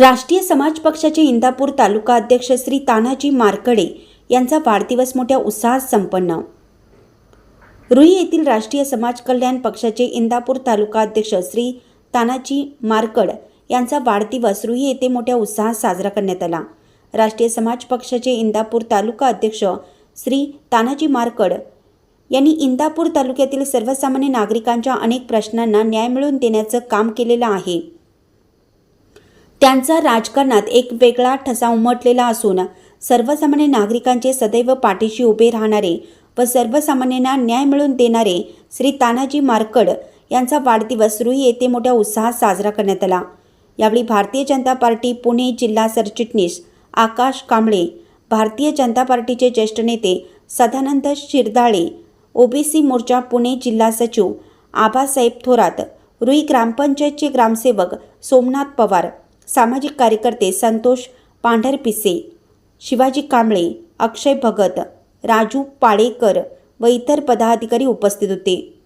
राष्ट्रीय समाज पक्षाचे इंदापूर तालुका अध्यक्ष श्री तानाजी मारकडे यांचा वाढदिवस मोठ्या उत्साहात संपन्न. रुई येथील राष्ट्रीय समाज कल्याण पक्षाचे इंदापूर तालुका अध्यक्ष श्री तानाजी मारकड यांचा वाढदिवस रुई येथे मोठ्या उत्साहात साजरा करण्यात आला. राष्ट्रीय समाज पक्षाचे इंदापूर तालुका अध्यक्ष श्री तानाजी मारकड यांनी इंदापूर तालुक्यातील सर्वसामान्य नागरिकांच्या अनेक प्रश्नांना न्याय मिळवून देण्याचं काम केलेलं आहे. त्यांचा राजकारणात एक वेगळा ठसा उमटलेला असून सर्वसामान्य नागरिकांचे सदैव पाठीशी उभे राहणारे व सर्वसामान्यांना न्याय मिळवून देणारे श्री तानाजी मारकड यांचा वाढदिवस रुई येथे मोठ्या उत्साहात साजरा करण्यात आला. यावेळी भारतीय जनता पार्टी पुणे जिल्हा सरचिटणीस आकाश कांबळे भारतीय जनता पार्टीचे ज्येष्ठ नेते सदानंद शिरदाळे ओबीसी मोर्चा पुणे जिल्हा सचिव आबासाहेब थोरात रुई ग्रामपंचायतचे ग्रामसेवक सोमनाथ पवार सामाजिक कार्यकर्ते संतोष पांढरपिसे शिवाजी कांबळे अक्षय भगत राजू पाळेकर व इतर पदाधिकारी उपस्थित होते.